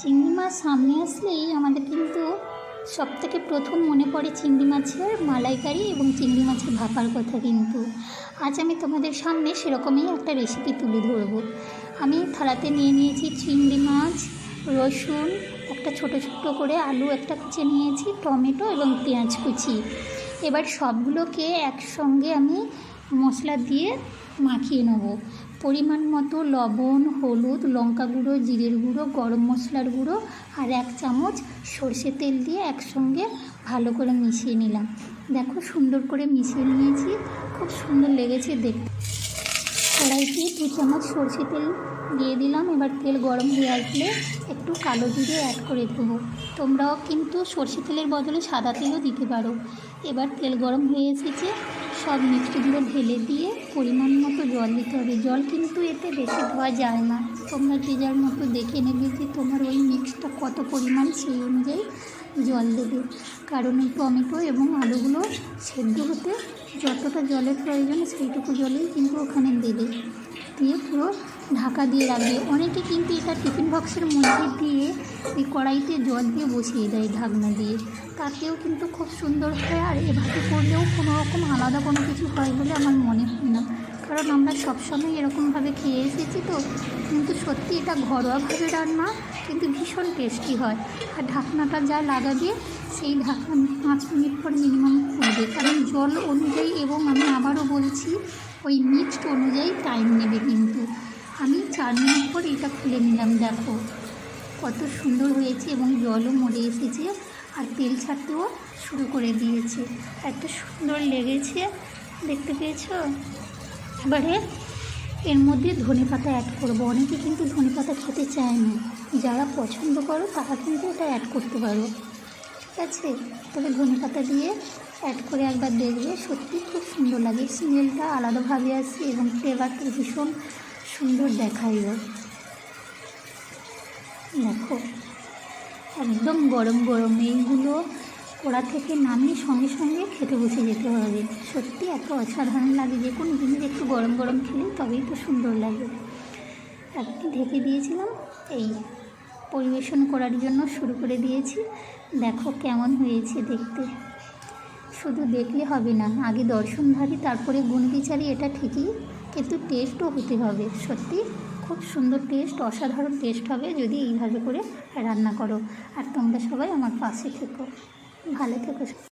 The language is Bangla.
চিংড়ি মাছ সামনে আসলেই আমাদের কিন্তু সব থেকে প্রথম মনে পড়ে চিংড়ি মাছের মালাইকারি এবং চিংড়ি মাছের ভাপার কথা কিন্তু। আজ আমি তোমাদের সামনে সেরকমই একটা রেসিপি তুলে ধরবো। আমি থালাতে নিয়ে নিয়েছি চিংড়ি মাছ, রসুন, একটা ছোট ছোট করে আলু একটা কুচে নিয়েছি, টমেটো এবং পেঁয়াজ কুচি। এবার সবগুলোকে একসঙ্গে আমি মশলা দিয়ে মাখিয়ে নেব। পরিমাণ মতো লবণ, হলুদ, লঙ্কা গুঁড়ো, জিরের গুঁড়ো, গরম মশলার গুঁড়ো আর এক চামচ সর্ষে তেল দিয়ে একসঙ্গে ভালো করে মিশিয়ে নিলাম। দেখো সুন্দর করে মিশিয়ে নিয়েছি। খুব সুন্দর লেগেছে দেখতে। কড়াইতে দু চামচ সর্ষে তেল দিয়ে দিলাম। এবার তেল গরম হয়ে আসলে একটু কালো জিরে অ্যাড করে দেবো। তোমরাও কিন্তু সর্ষে তেলের বদলে সাদা তেলও দিতে পারো। এবার তেল গরম হয়ে এসেছে। সব মিষ্টিগুলো ঢেলে দিয়ে পরিমাণ মতো জল দিতে হবে। জল কিন্তু এতে বেশি ধোয়া যায় না। তোমরা যে যার মতো দেখে নেবে যে তোমার ওই মিক্সটা কত পরিমাণ সেই অনুযায়ী জল দেবে। কারণ এই টমেটো এবং আলুগুলো সেদ্ধ হতে যতটা জলের প্রয়োজন সেইটুকু জলেই কিন্তু ওখানে দেবে। দিয়ে পুরো ঢাকা দিয়ে রাখবে। অনেকে কিন্তু এটা টিফিন বক্সের মধ্যে দিয়ে এই কড়াইতে জল দিয়ে বসিয়ে দেয় ঢাকনা দিয়ে। তাতেও কিন্তু খুব সুন্দর হয় আর এভাবে করলেও কোনো রকম আলাদা কোনো কিছু হয় বলে আমার মনে হয় না। কারণ আমরা সবসময় এরকমভাবে খেয়ে এসেছি তো, কিন্তু সত্যি এটা ঘরোয়াভাবে রান্না কিন্তু ভীষণ টেস্টি হয়। আর ঢাকনাটা যা লাগাবে সেই ঢাকনা পাঁচ মিনিট পর মিনিমাম খুলবে। কারণ জল অনুযায়ী এবং আমি আবারও বলছি, ওই মিক্সড অনুযায়ী টাইম নেবে কিন্তু। চার পর এটা খুলে নিলাম, দেখো। কত সুন্দর হয়েছে এবং জলও মরে এসেছে আর তেল ছাড়তেও শুরু করে দিয়েছে। এত সুন্দর লেগেছে, দেখতে পেয়েছ? এবারে এর মধ্যে ধনে পাতা অ্যাড করব। অনেকে কিন্তু ধনে পাতা খেতে চায় না। যারা পছন্দ করো, তারা কিন্তু এটা অ্যাড করতে পারো। ঠিক আছে? তবে ধনে পাতা দিয়ে অ্যাড করে একবার দেখবে, সত্যি খুব সুন্দর লাগে। স্মেলটা আলাদাভাবে আসে এবং ফ্লেভারটা ভীষণ সুন্দর দেখাইও দেখো, একদম গরম গরম, এইগুলো কড়া থেকে নামিয়ে সঙ্গে সঙ্গে খেতে বসে যেতে হবে। সত্যি এত অসাধারণ লাগে, যে কোনো জিনিস একটু গরম গরম খেলে তবেই তো সুন্দর লাগে। একটু ঢেকে দিয়েছিলাম, এই পরিবেশন করার জন্য শুরু করে দিয়েছি। দেখো কেমন হয়েছে দেখতে। শুধু দেখলে হবে না, আগে দর্শনধারী তারপরে গুণবিচারী, এটা ঠিকই। কিন্তু টেস্টও হতে হবে। সত্যি, খুব সুন্দর টেস্ট অসাধারণ টেস্ট হবে যদি এইভাবে করে রান্না করো। আর তোমরা সবাই আমার পাশে থেকো। ভালো থেকো